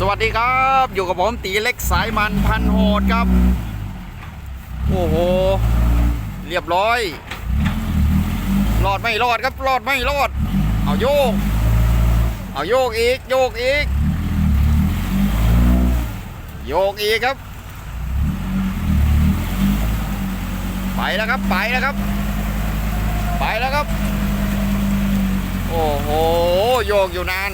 สวัสดีครับ อยู่กับผมตีเล็กสายมันพันโหดครับ โอ้โห เรียบร้อยรอดไม่รอดครับรอดไม่รอด เอาโยก เอาโยกอีก โยกอีก โยกอีกครับ ไปแล้วครับไปแล้วครับ ไปแล้วครับ โอ้โห โยกอยู่นาน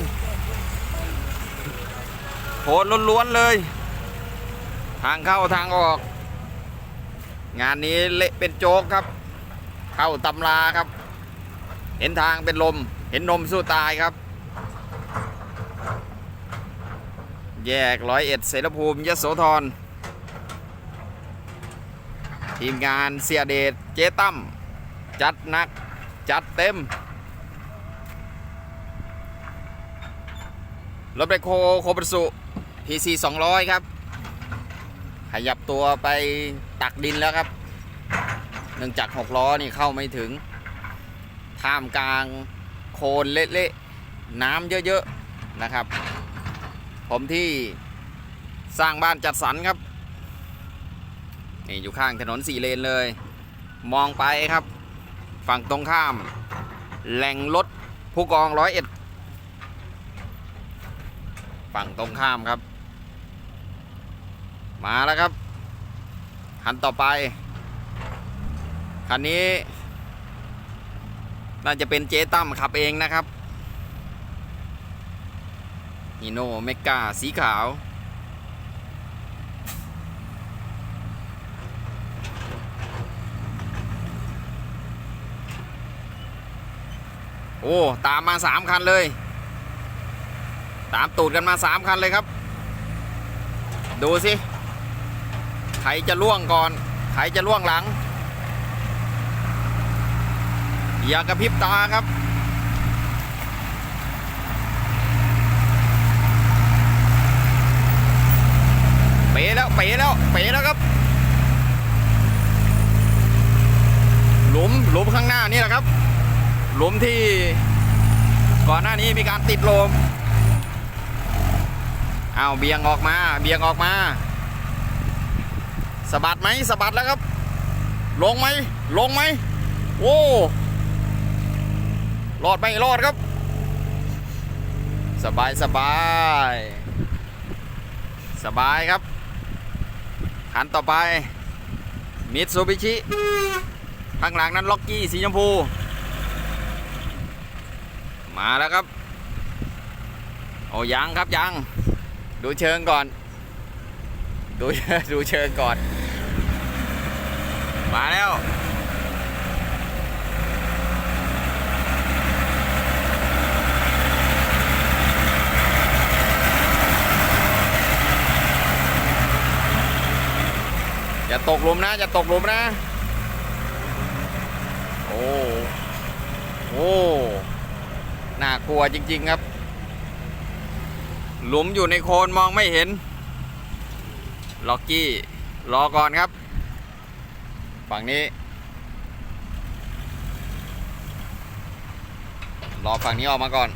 โหดล้วนๆเลย ทางเข้าทางออก งานนี้เละเป็นโจ๊กครับ เข้าตำราครับ เห็นทางเป็นลม เห็นนมสู้ตายครับ แยกร้อยเอ็ดเสรภูมิยโสธรทีมงานเสียเดชเจ๊ตั้มจัดหนัก จัดเต็ม รถไบโคโคบรสุ PC 200 ครับ ขยับตัวไปตักดินแล้วครับ เนื่องจาก 6 ล้อนี่เข้าไม่ถึง ท่ามกลางโคลนเละๆ น้ำเยอะๆ นะครับ ผมที่สร้างบ้านจัดสรรครับ นี่อยู่ข้างถนนสี่เลนเลย มองไปครับ ฝั่งตรงข้าม แหล่งรถผู้กองร้อยเอ็ดฝั่งตรงข้ามครับ มาแล้วครับ คันต่อไป คันนี้ น่าจะเป็นเจ๊ตั้มขับเองนะครับฮีโน่เมกาสีขาว โอ้ ตามมาสามคันเลย ตามตูดกันมาสามคันเลยครับ ดูสิ ใครจะล่วงก่อนใครจะล่วงหลัง อย่ากระพริบตาครับเป๋แล้วเป๋แล้วเป๋แล้วครับ หลุมหลุมข้างหน้านี่แหละครับ หลุมที่ก่อนหน้านี้มีการติดลมเอาเบียงออกมา เบียงออกมา สะบัดไหมสะบัดแล้วครับ ลงไหมลงไหมโอ้รอดไหมรอดครับ สบายสบาย สบายครับขันต่อไปมิตซูบิชิข้างหลังนั้นล็อกกี้สีชมพู มาแล้วครับ โอ้ยังครับยัง ดูเชิงก่อน ดูดูเชิงก่อน มาแล้วอย่าตกหลุมนะอย่าตกหลุมนะ โอ้โอ้น่ากลัวจริง ๆ ครับ หลุมอยู่ในโคนมองไม่เห็น ล็อกกี้รอก่อนครับ ฝั่งนี้ รอฝั่งนี้ออกมาก่อน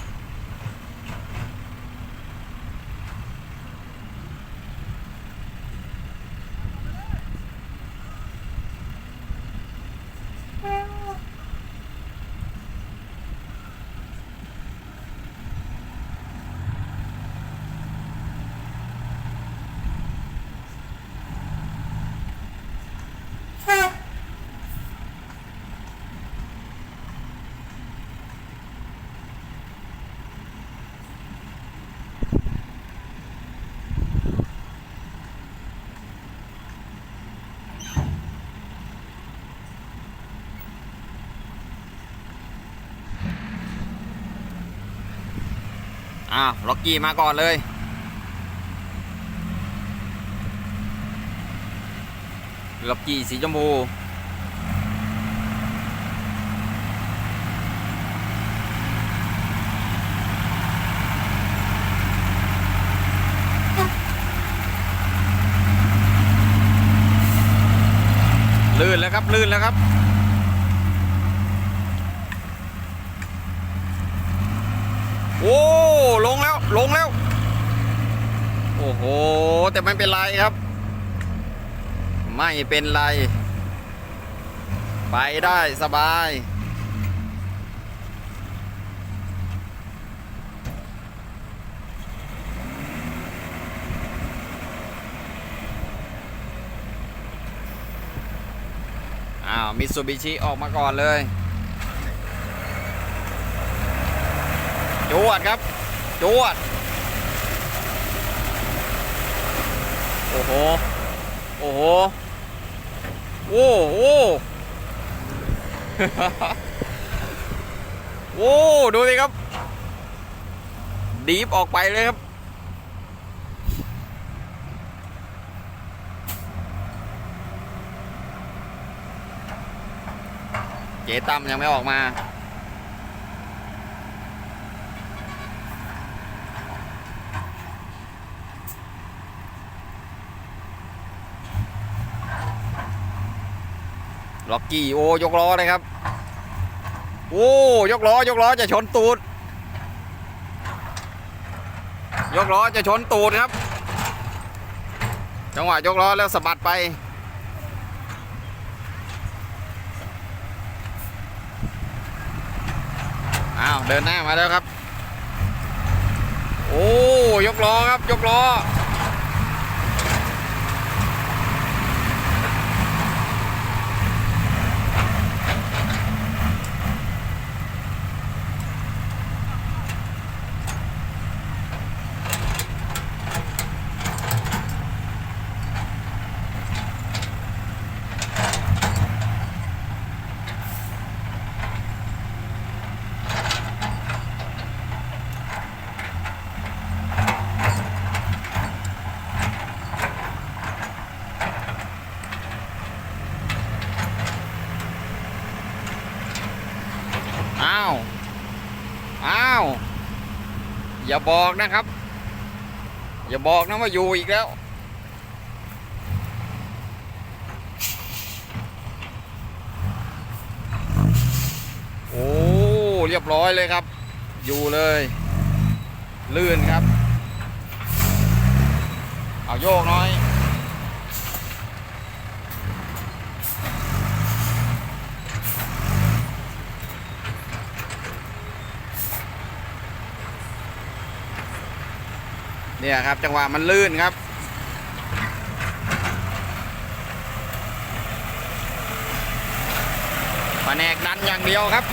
อ่าล็อกกี้มาก่อนเลยล็อกกี้สีชมพูลื่นแล้วครับลื่นแล้วครับ โอ้ ลงแล้วลงแล้วอ้โห แต่ไม่เป็นไรครับ ไม่เป็นไร ไปได้สบาย อ้าว มิตซูบิชิออกมาก่อนเลยจวดครับ จวด โอ้โห โอ้โห โอ้โหโอ้ดูสิครับ ดีฟออกไปเลยครับ เจตั้มยังไม่ออกมา ล็อกกี้โอ้ยกล้อเลยครับ โอ้ยกล้อยกล้อจะชนตูด ยกล้อจะชนตูดครับ จังหวะยกล้อแล้วสะบัดไป อ้าว เดินหน้ามาแล้วครับ โอ้ยกล้อครับยกล้อ อ้าว อ้าว อย่าบอกนะครับ อย่าบอกนะว่าอยู่อีกแล้ว โอ้เรียบร้อยเลยครับ อยู่เลย ลื่นครับ เอาโยกน้อย เนี่ยครับ จังหวะมันลื่นครับแนกดันอย่างเดียวครับ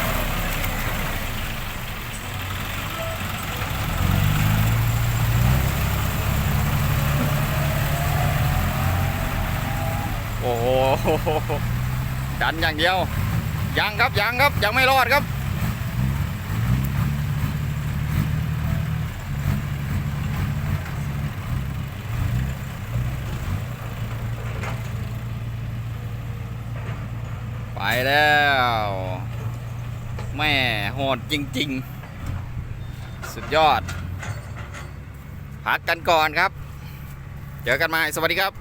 โอ้โหดันอย่างเดียว ยังครับยังครับยังไม่รอดครับ แล้วแม่โหดจริง ๆ สุดยอด พักกันก่อนครับ เจอกันใหม่สวัสดีครับ